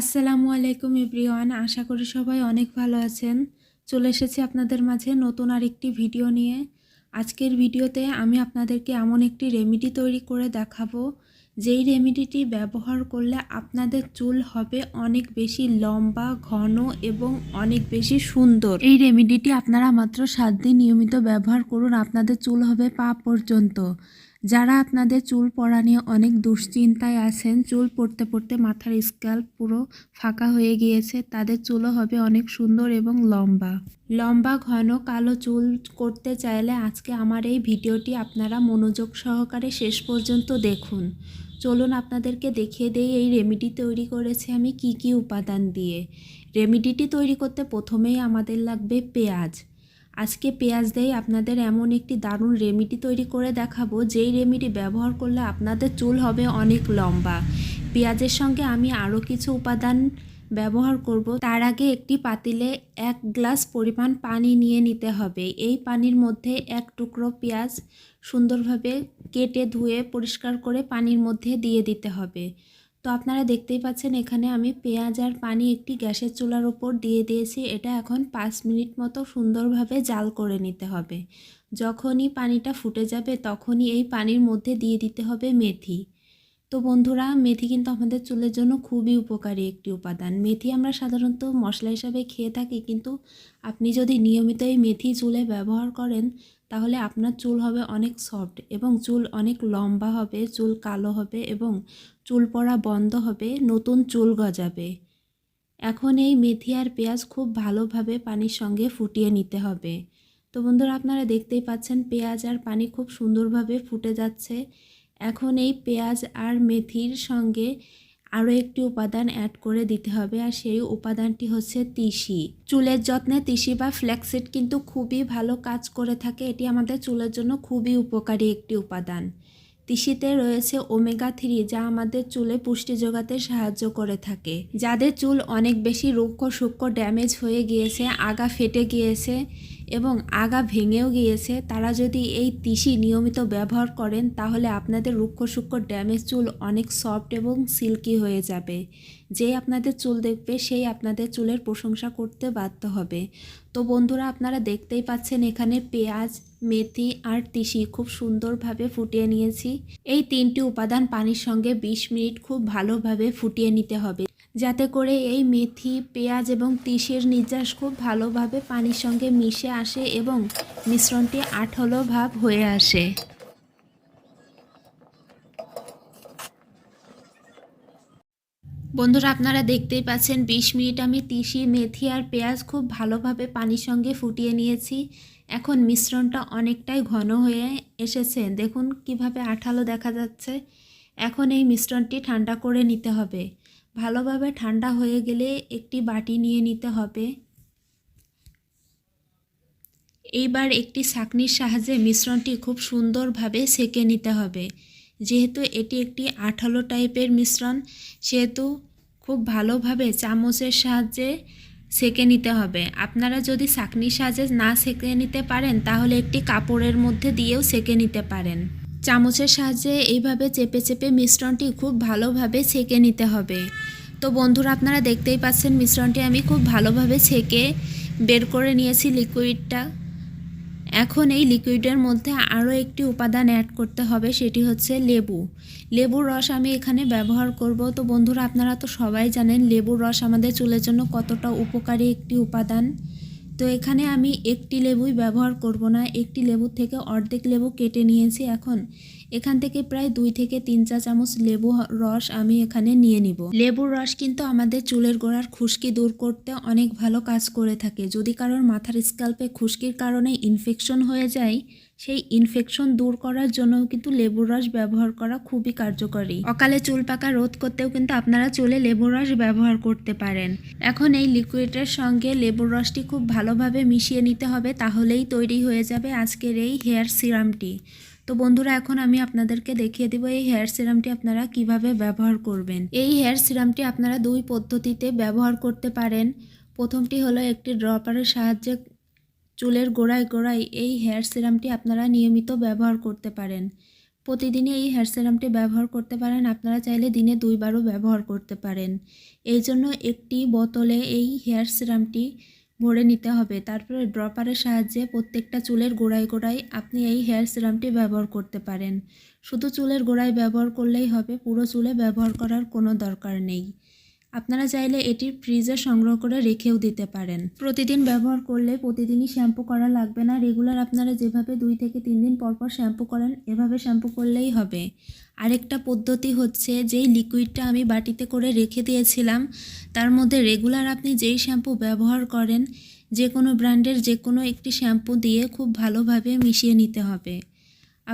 আসসালামু আলাইকুম এভরিওয়ান, আশা করি সবাই অনেক ভালো আছেন। চলে এসেছি আপনাদের মাঝে নতুন আরেকটি ভিডিও নিয়ে। আজকের ভিডিওতে আমি আপনাদেরকে এমন একটি রেমিডি তৈরি করে দেখাবো। যেই রেমেডিটি ব্যবহার করলে আপনাদের চুল হবে অনেক বেশি লম্বা, ঘন এবং অনেক বেশি সুন্দর। এই রেমিডিটি আপনারা মাত্র সাত দিন নিয়মিত ব্যবহার করুন, আপনাদের চুল হবে পা পর্যন্ত। যারা আপনাদের চুল পড়া নিয়ে অনেক দুশ্চিন্তায় আছেন, চুল পড়তে পড়তে মাথার স্ক্যাল্প পুরো ফাঁকা হয়ে গিয়েছে, তাদের চুলও হবে অনেক সুন্দর এবং লম্বা। লম্বা, ঘন, কালো চুল করতে চাইলে আজকে আমার এই ভিডিওটি আপনারা মনোযোগ সহকারে শেষ পর্যন্ত দেখুন। চলুন আপনাদেরকে দেখিয়ে দেই এই রেমিডি তৈরি করেছি আমি কি কি উপাদান দিয়ে। রেমিডিটি তৈরি করতে প্রথমেই আমাদের লাগবে পেঁয়াজ। আজকে পেঁয়াজ দিয়ে আপনাদের এমন একটি দারুণ রেমিডি তৈরি করে দেখাবো, যেই রেমিডি ব্যবহার করলে আপনাদের চুল হবে অনেক লম্বা। পেঁয়াজের সঙ্গে আমি আরও কিছু উপাদান ব্যবহার করব। তার আগে একটি পাতিলে এক গ্লাস পরিমাণ পানি নিয়ে নিতে হবে। এই পানির মধ্যে এক টুকরো পেঁয়াজ সুন্দরভাবে কেটে ধুয়ে পরিষ্কার করে পানির মধ্যে দিয়ে দিতে হবে। তো আপনারা দেখতেই পাচ্ছেন এখানে আমি পেঁয়াজ আর পানি একটি গ্যাসের চুলার ওপর দিয়ে দিয়েছি। এটা এখন পাঁচ মিনিট মতো সুন্দরভাবে জাল করে নিতে হবে। যখনই পানিটা ফুটে যাবে তখনই এই পানির মধ্যে দিয়ে দিতে হবে মেথি। তো বন্ধুরা, মেথি কিন্তু আমাদের চুলের জন্য খুবই উপকারী একটি উপাদান। মেথি আমরা সাধারণত মশলা হিসাবে খেয়ে থাকি, কিন্তু আপনি যদি নিয়মিত এই মেথি চুলে ব্যবহার করেন তাহলে আপনার চুল হবে অনেক সফট এবং চুল অনেক লম্বা হবে, চুল কালো হবে এবং চুল পড়া বন্ধ হবে, নতুন চুল গজাবে। এখন এই মেথি আর পেঁয়াজ খুব ভালোভাবে পানির সঙ্গে ফুটিয়ে নিতে হবে। তো বন্ধুরা, আপনারা দেখতেই পাচ্ছেন পেঁয়াজ আর পানি খুব সুন্দরভাবে ফুটে যাচ্ছে। এখন এই পেঁয়াজ আর মেথির সঙ্গে আরও একটি উপাদান অ্যাড করে দিতে হবে আর সেই উপাদানটি হচ্ছে তিসি। চুলের যত্নে তিসি বা ফ্ল্যাক্সিড কিন্তু খুবই ভালো কাজ করে থাকে। এটি আমাদের চুলের জন্য খুবই উপকারী একটি উপাদান। তিসিতে রয়েছে ওমেগা থ্রি যা আমাদের চুলে পুষ্টি যোগাতে সাহায্য করে থাকে। যাদের চুল অনেক বেশি রুক্ষ সূক্ষ্ম ড্যামেজ হয়ে গিয়েছে, আগা ফেটে গিয়েছে এবং আগা ভেঙেও গিয়েছে, তারা যদি এই তিসি নিয়মিত ব্যবহার করেন, তাহলে আপনাদের রুক্ষ সূক্ষ্ম ড্যামেজ চুল অনেক সফট এবং সিল্কি হয়ে যাবে। যেই আপনাদের চুল দেখবে, সেই আপনাদের চুলের প্রশংসা করতে বাধ্য হবে। তো বন্ধুরা, আপনারা দেখতেই পাচ্ছেন এখানে পেঁয়াজ, মেথি আর তিসি খুব সুন্দরভাবে ফুটিয়ে নিয়েছি। এই তিনটি উপাদান পানির সঙ্গে ২০ মিনিট খুব ভালোভাবে ফুটিয়ে নিতে হবে। যাতে করে এই মেথি, পেঁয়াজ এবং তিসির নির্যাস খুব ভালোভাবে পানির সঙ্গে মিশে আসে এবং মিশ্রণটি আঠলো ভাব হয়ে আসে। বন্ধুরা, আপনারা দেখতেই পাচ্ছেন ২০ মিনিট আমি তিসি, মেথি আর পেঁয়াজ খুব ভালোভাবে পানির সঙ্গে ফুটিয়ে নিয়েছি। এখন মিশ্রণটা অনেকটাই ঘন হয়ে এসেছে। দেখুন কীভাবে আঠালো দেখা যাচ্ছে। এখন এই মিশ্রণটি ঠান্ডা করে নিতে হবে। ভালোভাবে ঠান্ডা হয়ে গেলে একটি বাটি নিয়ে নিতে হবে। এইবার একটি ছাঁকনির সাহায্যে মিশ্রণটি খুব সুন্দরভাবে সেকে নিতে হবে। যেহেতু এটি একটি আঠালো টাইপের মিশ্রণ, সেহেতু খুব ভালোভাবে চামচের সাহায্যে সেকে নিতে হবে। আপনারা যদি ছাঁকনির সাহায্যে না সেকে নিতে পারেন, তাহলে একটি কাপড়ের মধ্যে দিয়েও সেকে নিতে পারেন। চামচের সাহায্যে এইভাবে চেপে চেপে মিশ্রণটি খুব ভালোভাবে ছেঁকে নিতে হবে। তো বন্ধুরা, আপনারা দেখতেই পাচ্ছেন মিশ্রণটি আমি খুব ভালোভাবে ছেঁকে বের করে নিয়েছি লিকুইডটা। এখন এই লিকুইডের মধ্যে আরও একটি উপাদান অ্যাড করতে হবে, সেটি হচ্ছে লেবু। লেবুর রস আমি এখানে ব্যবহার করব। তো বন্ধুরা, আপনারা তো সবাই জানেন লেবুর রস আমাদের চুলের জন্য কতটা উপকারী একটি উপাদান। তো এখানে আমি একটি লেবুই ব্যবহার করব না। একটি লেবু থেকে অর্ধেক লেবু কেটে নিয়েছি এখন। এখান থেকে প্রায় দুই থেকে তিন চা চামচ লেবু রস আমি এখানে নিয়ে নিব। লেবুর রস কিন্তু আমাদের চুলের গোড়ার খুশকি দূর করতে অনেক ভালো কাজ করে থাকে। যদি কারোর মাথার স্ক্যাল্পে খুশকির কারণে ইনফেকশন হয়ে যায়, সেই ইনফেকশন দূর করার জন্যও কিন্তু লেবুর রস ব্যবহার করা খুবই কার্যকরী। অকালে চুল পাকা রোধ করতেও কিন্তু আপনারা চুলে লেবুর রস ব্যবহার করতে পারেন। এখন এই লিকুইডের সঙ্গে লেবুর রসটি খুব ভালোভাবে মিশিয়ে নিতে হবে, তাহলেই তৈরি হয়ে যাবে আজকের এই হেয়ার সিরামটি তো বন্ধুরা, এখন আমি আপনাদেরকে দেখিয়ে দেবো এই হেয়ার সিরামটি আপনারা কীভাবে ব্যবহার করবেন। এই হেয়ার সিরামটি আপনারা দুই পদ্ধতিতে ব্যবহার করতে পারেন। প্রথমটি হলো একটি ড্রপারের সাহায্যে চুলের গোড়ায় গোড়ায় এই হেয়ার সিরামটি আপনারা নিয়মিত ব্যবহার করতে পারেন। প্রতিদিনই এই হেয়ার সিরামটি ব্যবহার করতে পারেন। আপনারা চাইলে দিনে দুইবারও ব্যবহার করতে পারেন। এই জন্য একটি বোতলে এই হেয়ার সিরামটি ভরে নিতে হবে। তারপরে ড্রপারের সাহায্যে প্রত্যেকটা চুলের গোড়ায় গোড়ায় আপনি এই হেয়ার সিরামটি ব্যবহার করতে পারেন। শুধু চুলের গোড়ায় ব্যবহার করলেই হবে, পুরো চুলে ব্যবহার করার কোনো দরকার নেই। আপনারা চাইলে এটি ফ্রিজে সংগ্রহ করে রেখেও দিতে পারেন। প্রতিদিন ব্যবহার করলে প্রতিদিনই শ্যাম্পু করা লাগবে না। রেগুলার আপনারা যেভাবে দুই থেকে তিন দিন পর পর শ্যাম্পু করেন, এভাবে শ্যাম্পু করলেই হবে। আরেকটা পদ্ধতি হচ্ছে যেই লিকুইডটা আমি বাটিতে করে রেখে দিয়েছিলাম, তার মধ্যে রেগুলার আপনি যেই শ্যাম্পু ব্যবহার করেন যে কোনো ব্র্যান্ডের যে কোনো একটি শ্যাম্পু দিয়ে খুব ভালোভাবে মিশিয়ে নিতে হবে।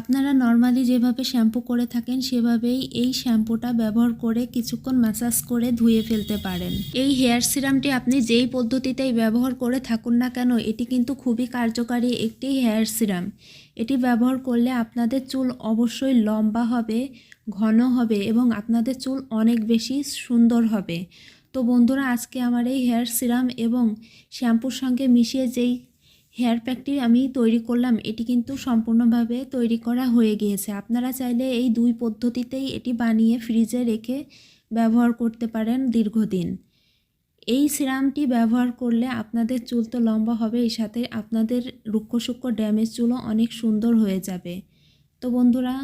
আপনারা নর্মালি যেভাবে শ্যাম্পু করে থাকেন, সেভাবেই এই শ্যাম্পুটা ব্যবহার করে কিছুক্ষণ ম্যাসাজ করে ধুয়ে ফেলতে পারেন। এই হেয়ার সিরামটি আপনি যেই পদ্ধতিতেই ব্যবহার করে থাকুন না কেন, এটি কিন্তু খুবই কার্যকারী একটি হেয়ার সিরাম এটি ব্যবহার করলে আপনাদের চুল অবশ্যই লম্বা হবে, ঘন হবে এবং আপনাদের চুল অনেক বেশি সুন্দর হবে। তো বন্ধুরা, আজকে আমার এই হেয়ার সিরাম এবং শ্যাম্পুর সঙ্গে মিশিয়ে যেই হেয়ার প্যাকটি আমি তৈরি করলাম, এটি কিন্তু সম্পূর্ণভাবে তৈরি করা হয়ে গিয়েছে। আপনারা চাইলে এই দুই পদ্ধতিতেই এটি বানিয়ে ফ্রিজে রেখে ব্যবহার করতে পারেন দীর্ঘদিন। এই সিরামটি ব্যবহার করলে আপনাদের চুল তো লম্বা হবে এই সাথে আপনাদের রুক্ষ সূক্ষ্ম ড্যামেজ চুলও অনেক সুন্দর হয়ে যাবে। তো বন্ধুরা,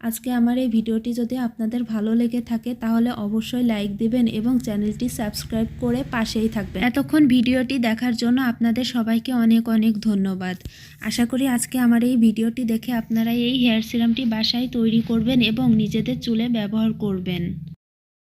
আজকে আমার এই ভিডিওটি যদি আপনাদের ভালো লেগে থাকে, তাহলে অবশ্যই লাইক দিবেন এবং চ্যানেলটি সাবস্ক্রাইব করে পাশেই থাকবেন। এতক্ষণ ভিডিওটি দেখার জন্য আপনাদের সবাইকে অনেক অনেক ধন্যবাদ। আশা করি আজকে আমার এই ভিডিওটি দেখে আপনারা এই হেয়ার সিরামটি বাসায় তৈরি করবেন এবং নিজেদের চুলে ব্যবহার করবেন।